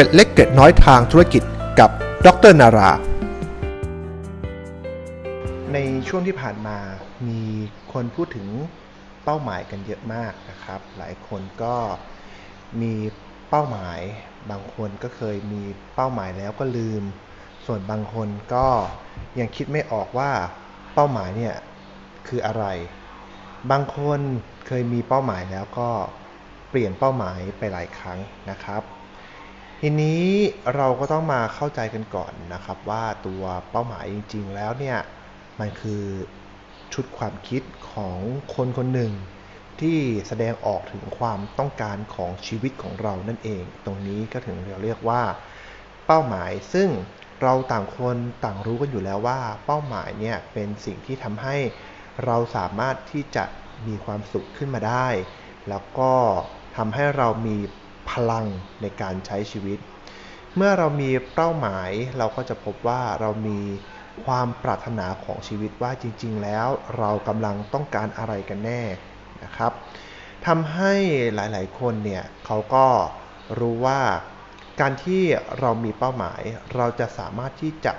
กร็ดเล็กเกร็ดน้อยทางธุรกิจกับดรนารา ในช่วงที่ผ่านมามีคนพูดถึงเป้าหมายกันเยอะมากนะครับ หลายคนก็มีเป้าหมาย บางคนก็เคยมีเป้าหมายแล้วก็ลืม ส่วนบางคนก็ยังคิดไม่ออกว่าเป้าหมายเนี่ยคืออะไร บางคนเคยมีเป้าหมายแล้วก็เปลี่ยนเป้าหมายไปหลายครั้งนะครับ ทีนี้เราก็ต้องมาเข้าใจกันก่อนนะครับว่าตัวเป้าหมายจริง ๆ แล้วเนี่ยมันคือชุดความคิดของคนคนหนึ่ง ที่แสดงออกถึงความต้องการของชีวิตของเรานั่นเอง ตรงนี้ก็ถึงเราเรียกว่า เป้าหมายซึ่งเราต่างคนต่างรู้กันอยู่แล้วว่า เป้าหมายเนี่ยเป็นสิ่งที่ทำให้เราสามารถที่จะมีความสุขขึ้นมาได้ แล้วก็ทำให้เรามี พลังในการใช้ชีวิต เมื่อเรามีเป้าหมายเราก็จะพบว่าเรามีความปรารถนาของชีวิตว่าจริง ๆ แล้วเรากำลังต้องการอะไรกันแน่นะครับทำให้หลายๆ คนเนี่ยเขาก็รู้ว่าการที่เรามีเป้าหมาย เราจะสามารถที่จะ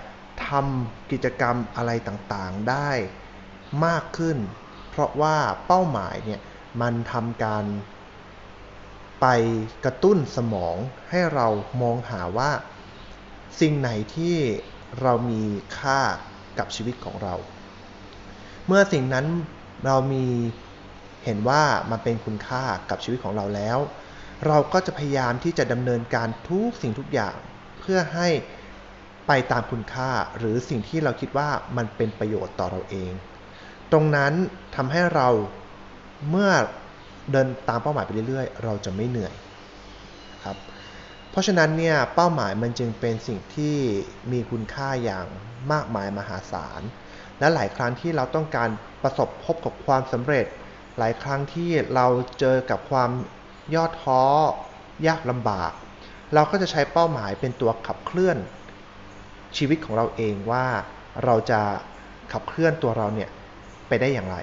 ทำกิจกรรมอะไรต่างๆได้มากขึ้น เพราะว่าเป้าหมายเนี่ยมันทำการ ไปกระตุ้นสมองให้เรามองหาว่า สิ่งไหนที่เรามีค่ากับชีวิตของเรา เมื่อสิ่งนั้นเรามีเห็นว่ามันเป็นคุณค่ากับชีวิตของเราแล้ว เราก็จะพยายามที่จะดำเนินการทุกสิ่งทุกอย่างเพื่อให้ไปตามคุณค่าหรือสิ่งที่เราคิดว่ามันเป็นประโยชน์ต่อเราเอง ตรงนั้นทำให้เราเมื่อ เดินตามเป้าหมายไปเรื่อยๆ เราจะไม่เหนื่อยครับเพราะฉะนั้นเนี่ยเป้าหมายมันจึงเป็นสิ่งที่มีคุณค่าอย่างมากมายมหาศาล และหลายครั้งที่เราต้องการประสบพบกับความสำเร็จ หลายครั้งที่เราเจอกับความย่อท้อยากลำบาก เราก็จะใช้เป้าหมายเป็นตัวขับเคลื่อน ชีวิตของเราเองว่าเราจะขับเคลื่อนตัวเราเนี่ยไปได้อย่างไร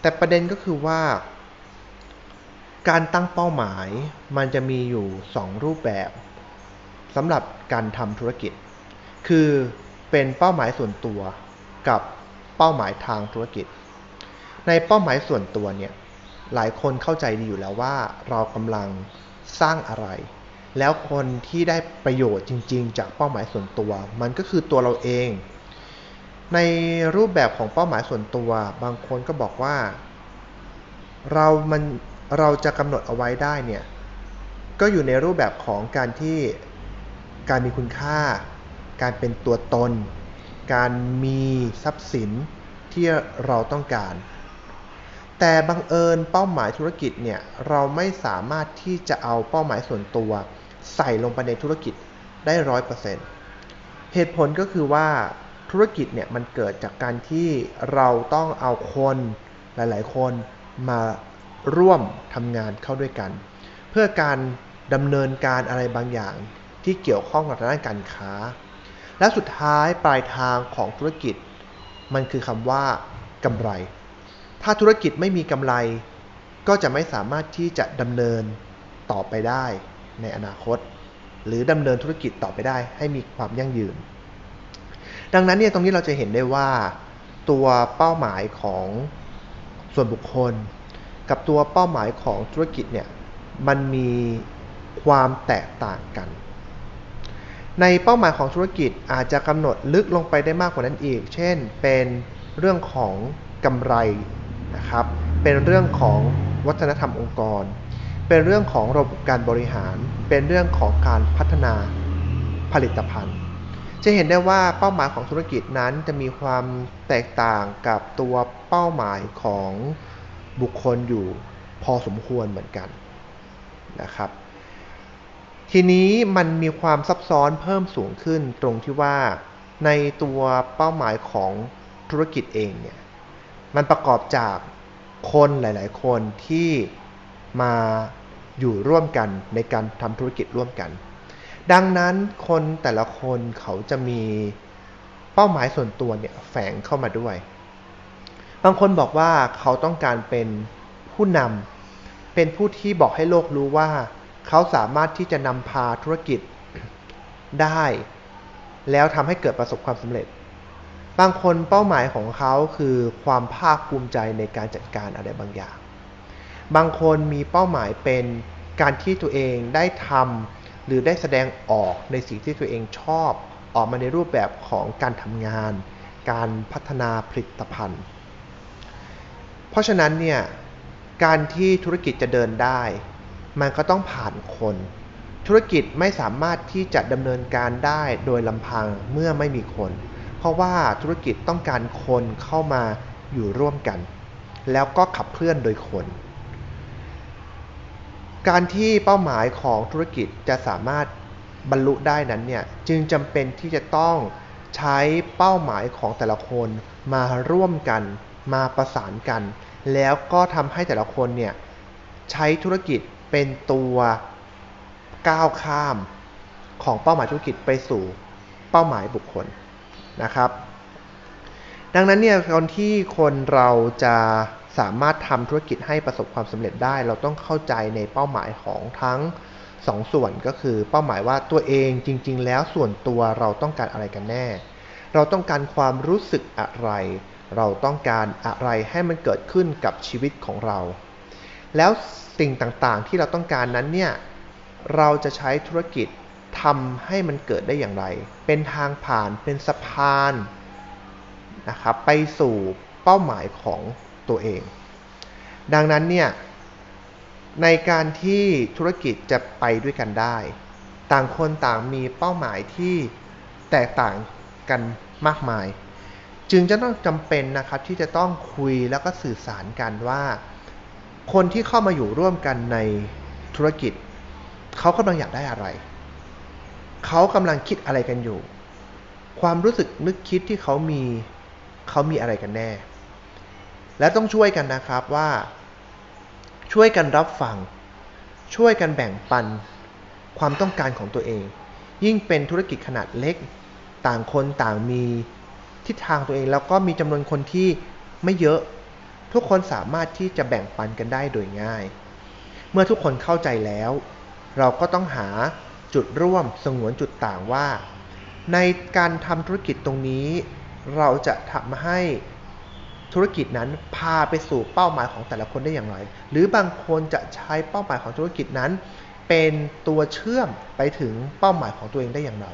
แต่ประเด็นก็คือว่า การตั้งเป้าหมายมันจะมีอยู่ 2 รูปแบบสำหรับการทำธุรกิจ คือเป็นเป้าหมายส่วนตัวกับเป้าหมายทางธุรกิจ ในเป้าหมายส่วนตัวเนี่ยหลายคนเข้าใจดีอยู่แล้วว่าเรากำลังสร้างอะไร แล้วคนที่ได้ประโยชน์จริง ๆ จากเป้าหมายส่วนตัว มันก็คือตัวเราเอง ในรูปแบบของเป้าหมายส่วนตัว บางคนก็บอกว่า เรามัน เราจะกำหนดเอาไว้ได้เนี่ยก็อยู่ในรูปแบบของการที่การมีคุณค่า การเป็นตัวตน การมีทรัพย์สินที่เราต้องการ แต่บังเอิญเป้าหมายธุรกิจเนี่ยเราไม่สามารถที่จะเอาเป้าหมายส่วนตัว ใส่ลงไปในธุรกิจได้ร้อยเปอร์เซ็นต์เหตุผลก็คือว่าธุรกิจเนี่ยมันเกิดจากการที่เราต้องเอาคนหลาย ๆ คนมา ร่วมทำงานเข้าด้วยกัน เพื่อการดำเนินการอะไรบางอย่างที่เกี่ยวข้องกับด้านการค้า และสุดท้ายปลายทางของธุรกิจ มันคือคำว่ากำไร ถ้าธุรกิจไม่มีกำไร ก็จะไม่สามารถที่จะดำเนินต่อไปได้ในอนาคต หรือดำเนินธุรกิจต่อไปได้ให้มีความยั่งยืน ดังนั้นเนี่ยตรงนี้เราจะเห็นได้ว่า ตัวเป้าหมายของส่วนบุคคล กับตัวเป้าหมายของธุรกิจเนี่ยมันมีความแตกต่างกัน ในเป้าหมายของธุรกิจอาจจะกำหนดลึกลงไปได้มากกว่านั้นอีก เช่น เป็นเรื่องของกำไรนะครับ เป็นเรื่องของวัฒนธรรมองค์กร เป็นเรื่องของระบบการบริหาร เป็นเรื่องของการพัฒนาผลิตภัณฑ์ จะเห็นได้ว่าเป้าหมายของธุรกิจนั้นจะมีความแตกต่างกับตัวเป้าหมายของ บุคคลอยู่พอสมควรเหมือนกันนะครับ ทีนี้มันมีความซับซ้อนเพิ่มสูงขึ้นตรงที่ว่าในตัวเป้าหมายของธุรกิจเองเนี่ยมันประกอบจากคนหลาย ๆ คนที่มาอยู่ร่วมกันในการทำธุรกิจร่วมกัน ดังนั้นคนแต่ละคนเขาจะมีเป้าหมายส่วนตัวเนี่ยแฝงเข้ามาด้วย บางคนบอกว่าเขาต้องการเป็นผู้นำเป็นผู้ที่บอกให้โลกรู้ว่า เขาสามารถที่จะนำพาธุรกิจได้ แล้วทำให้เกิดประสบความสำเร็จ บางคนเป้าหมายของเขาคือความภาคภูมิใจในการจัดการอะไรบางอย่าง บางคนมีเป้าหมายเป็นการที่ตัวเองได้ทำหรือได้แสดงออกในสิ่งที่ตัวเองชอบ ออกมาในรูปแบบของการทำงาน การพัฒนาผลิตภัณฑ์ ราะฉะนั้นเนี่ยการที่ธุรกิจจะเดินได้ มันก็ต้องผ่านคน ธุรกิจไม่สามารถที่จะดำเนินการได้โดยลำพังเมื่อไม่มีคน เพราะว่าธุรกิจต้องการคนเข้ามาอยู่ร่วมกัน แล้วก็ขับเคลื่อนโดยคน การที่เป้าหมายของธุรกิจจะสามารถบรรลุได้นั้นเนี่ยจึงจำเป็นที่จะต้องใช้เป้าหมายของแต่ละคนมาร่วมกัน มาประสานกัน แล้วก็ทำให้แต่ละคนเนี่ยใช้ธุรกิจเป็นตัวก้าวข้ามของเป้าหมายธุรกิจไปสู่เป้าหมายบุคคลนะครับ ดังนั้นเนี่ยตอนที่คนเราจะสามารถทำธุรกิจให้ประสบความสำเร็จได้ เราต้องเข้าใจในเป้าหมายของทั้งสองส่วนก็คือเป้าหมายว่าตัวเองจริง ๆ แล้วส่วนตัวเราต้องการอะไรกันแน่ เราต้องการความรู้สึกอะไร เราต้องการอะไรให้มันเกิดขึ้นกับชีวิตของเรา แล้วสิ่งต่างๆที่เราต้องการนั้นเนี่ย เราจะใช้ธุรกิจทำให้มันเกิดได้อย่างไร เป็นทางผ่าน เป็นสะพานนะครับไปสู่เป้าหมายของตัวเอง ดังนั้นเนี่ยในการที่ธุรกิจจะไปด้วยกันได้ ต่างคนต่างมีเป้าหมายที่แตกต่างกันมากมาย จึงจะต้องจำเป็นนะครับที่จะต้องคุยแล้วก็สื่อสารกันว่า คนที่เข้ามาอยู่ร่วมกันในธุรกิจเขากำลังอยากได้อะไร เขากำลังคิดอะไรกันอยู่ ความรู้สึกนึกคิดที่เขามีเขามีอะไรกันแน่ และต้องช่วยกันนะครับว่า ช่วยกันรับฟัง ช่วยกันแบ่งปัน ความต้องการของตัวเอง ยิ่งเป็นธุรกิจขนาดเล็ก ต่างคนต่างมี ทิศทางตัวเอง แล้วก็มีจำนวนคนที่ไม่เยอะ ทุกคนสามารถที่จะแบ่งปันกันได้โดยง่าย เมื่อทุกคนเข้าใจแล้ว เราก็ต้องหาจุดร่วมสงวนจุดต่างว่า ในการทำธุรกิจตรงนี้ เราจะทำให้ธุรกิจนั้นพาไปสู่เป้าหมายของแต่ละคนได้อย่างไร หรือบางคนจะใช้เป้าหมายของธุรกิจนั้น เป็นตัวเชื่อมไปถึงเป้าหมายของตัวเองได้อย่างไร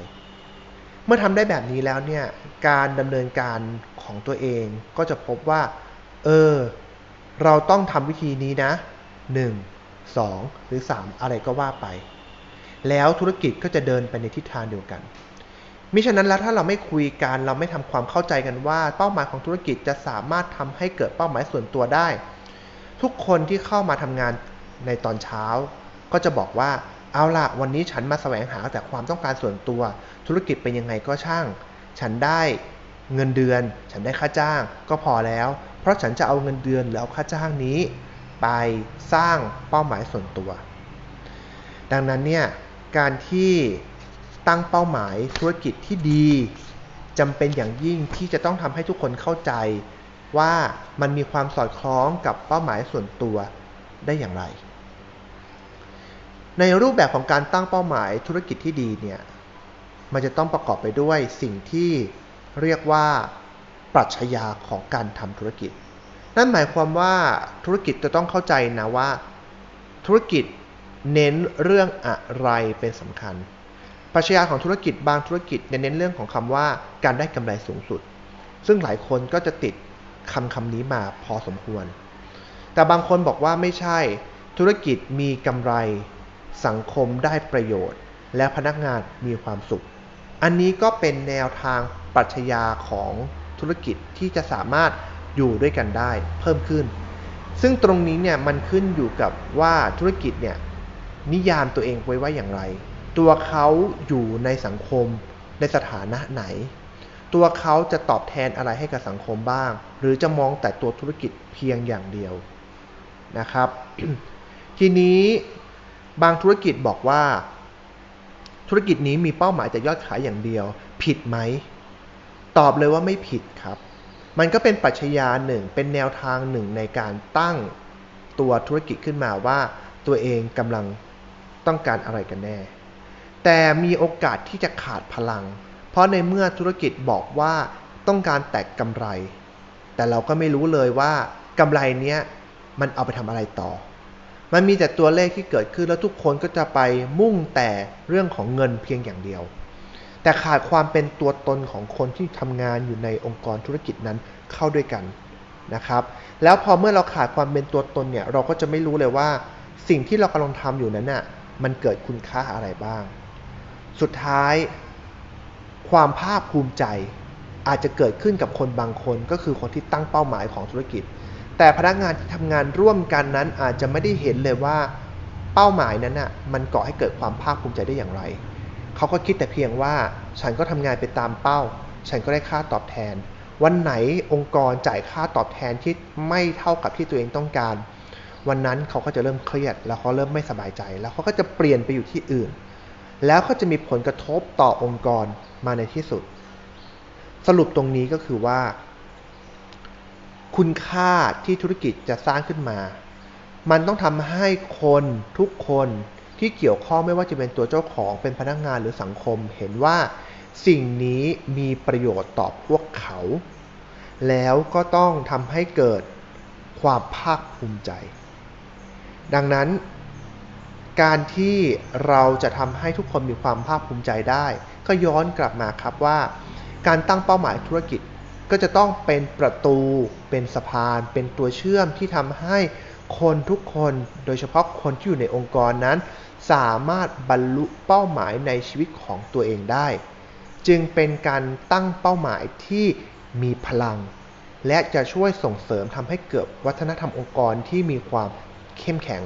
เมื่อทำได้แบบนี้แล้วเนี่ยการดำเนินการของตัวเองก็จะพบว่า เออ เราต้องทำวิธีนี้นะ 1 2 หรือ 3 อะไรก็ว่าไป แล้วธุรกิจก็จะเดินไปในทิศทางเดียวกันมิฉะนั้นแล้วถ้าเราไม่คุยกันเราไม่ทำความเข้าใจกันว่า เป้าหมายของธุรกิจจะสามารถทำให้เกิดเป้าหมายส่วนตัวได้ ทุกคนที่เข้ามาทำงานในตอนเช้า ก็จะบอกว่า เอาล่ะวันนี้ฉันมาแสวงหาแต่ความต้องการส่วนตัว ธุรกิจเป็นยังไงก็ช่าง ฉันได้เงินเดือน ฉันได้ค่าจ้างก็พอแล้ว เพราะฉันจะเอาเงินเดือนหรือเอาค่าจ้างนี้ ไปสร้างเป้าหมายส่วนตัว ดังนั้นเนี่ยการที่ตั้งเป้าหมายธุรกิจที่ดีจำเป็นอย่างยิ่งที่จะต้องทำให้ทุกคนเข้าใจว่ามันมีความสอดคล้องกับเป้าหมายส่วนตัวได้อย่างไร ในรูปแบบของการตั้งเป้าหมายธุรกิจที่ดีเนี่ย มันจะต้องประกอบไปด้วยสิ่งที่เรียกว่าปรัชญาของการทำธุรกิจ นั่นหมายความว่าธุรกิจจะต้องเข้าใจนะว่า ธุรกิจเน้นเรื่องอะไรเป็นสำคัญ ปรัชญาของธุรกิจบางธุรกิจเน้นเรื่องของคำว่าการได้กำไรสูงสุด ซึ่งหลายคนก็จะติดคำคำนี้มาพอสมควร แต่บางคนบอกว่าไม่ใช่ ธุรกิจมีกำไร สังคมได้ประโยชน์ และพนักงานมีความสุข อันนี้ก็เป็นแนวทางปรัชญาของธุรกิจที่จะสามารถอยู่ด้วยกันได้เพิ่มขึ้น ซึ่งตรงนี้เนี่ยมันขึ้นอยู่กับว่าธุรกิจเนี่ยนิยามตัวเองไว้ว่าอย่างไร ตัวเขาอยู่ในสังคมในสถานะไหน ตัวเขาจะตอบแทนอะไรให้กับสังคมบ้าง หรือจะมองแต่ตัวธุรกิจเพียงอย่างเดียวนะครับ ทีนี้ บางธุรกิจบอกว่า ธุรกิจนี้มีเป้าหมายจะยอดขายอย่างเดียว ผิดไหม ตอบเลยว่าไม่ผิดครับ มันก็เป็นปัจจัยาหนึ่ง เป็นแนวทางหนึ่งในการตั้งตัวธุรกิจขึ้นมาว่า ตัวเองกำลังต้องการอะไรกันแน่ แต่มีโอกาสที่จะขาดพลัง เพราะในเมื่อธุรกิจบอกว่าต้องการแตกกำไร แต่เราก็ไม่รู้เลยว่ากำไรเนี้ยมันเอาไปทำอะไรต่อ มันมีแต่ตัวเลขที่เกิดขึ้นแล้วทุกคนก็จะไปมุ่งแต่เรื่องของเงินเพียงอย่างเดียว แต่ขาดความเป็นตัวตนของคนที่ทำงานอยู่ในองค์กรธุรกิจนั้นเข้าด้วยกันนะครับแล้วพอเมื่อเราขาดความเป็นตัวตนเนี่ยเราก็จะไม่รู้เลยว่า สิ่งที่เรากำลังทำอยู่นั้นน่ะมันเกิดคุณค่าอะไรบ้าง สุดท้าย ความภาคภูมิใจอาจจะเกิดขึ้นกับคนบางคนก็คือคนที่ตั้งเป้าหมายของธุรกิจ แต่พนักงานที่ทำงานร่วมกันนั้นอาจจะไม่ได้เห็นเลยว่าเป้าหมายนั้นน่ะมันก่อให้เกิดความภาคภูมิใจได้อย่างไร เขาก็คิดแต่เพียงว่าฉันก็ทำงานไปตามเป้า ฉันก็ได้ค่าตอบแทน วันไหนองค์กรจ่ายค่าตอบแทนที่ไม่เท่ากับที่ตัวเองต้องการ วันนั้นเขาก็จะเริ่มเครียด แล้วเขาเริ่มไม่สบายใจ แล้วเขาก็จะเปลี่ยนไปอยู่ที่อื่น แล้วก็จะมีผลกระทบต่อองค์กรมาในที่สุด สรุปตรงนี้ก็คือว่า คุณค่าที่ธุรกิจจะสร้างขึ้นมา มันต้องทำให้คนทุกคนที่เกี่ยวข้องไม่ว่าจะเป็นตัวเจ้าของเป็นพนักงานหรือสังคม เห็นว่าสิ่งนี้มีประโยชน์ต่อพวกเขา แล้วก็ต้องทำให้เกิดความภาคภูมิใจ ดังนั้น การที่เราจะทำให้ทุกคนมีความภาคภูมิใจได้ ก็ย้อนกลับมาครับว่า การตั้งเป้าหมายธุรกิจ ก็จะต้องเป็นประตู เป็นสะพาน เป็นตัวเชื่อมที่ทำให้คนทุกคนโดยเฉพาะคนที่อยู่ในองค์กรนั้น สามารถบรรลุเป้าหมายในชีวิตของตัวเองได้ จึงเป็นการตั้งเป้าหมายที่มีพลัง และจะช่วยส่งเสริมทำให้เกิดวัฒนธรรมองค์กรที่มีความเข้มแข็ง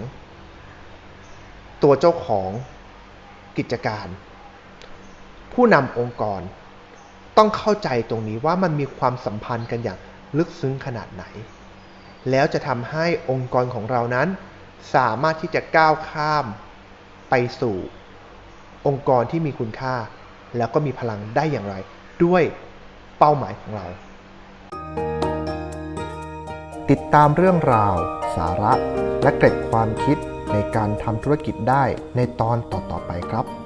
ตัวเจ้าของกิจการ ผู้นำองค์กร ต้องเข้าใจตรงนี้ว่ามันมีความสัมพันธ์กันอย่างลึกซึ้งขนาดไหน แล้วจะทำให้องค์กรของเรานั้น สามารถที่จะก้าวข้ามไปสู่ องค์กรที่มีคุณค่า แล้วก็มีพลังได้อย่างไร ด้วยเป้าหมายของเรา ติดตามเรื่องราว สาระ และเกร็ดความคิดในการทำธุรกิจได้ในตอนต่อๆไปครับ